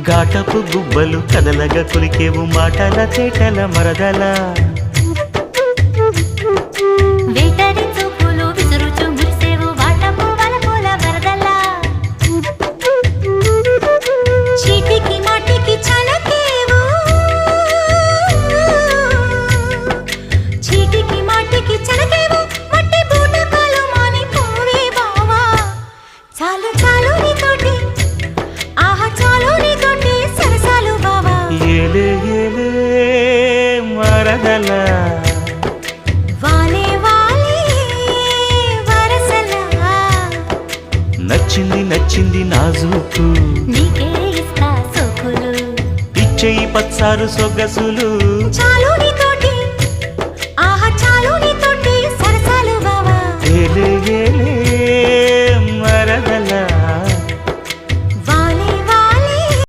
గాటపు గుబ్బలు కదలగా కొలికేవు మాటల చేటల మరదలా. నచ్చింది నచ్చింది నచ్చింది నాజూకు. ఇచ్చే పచ్చారు సొగసులు.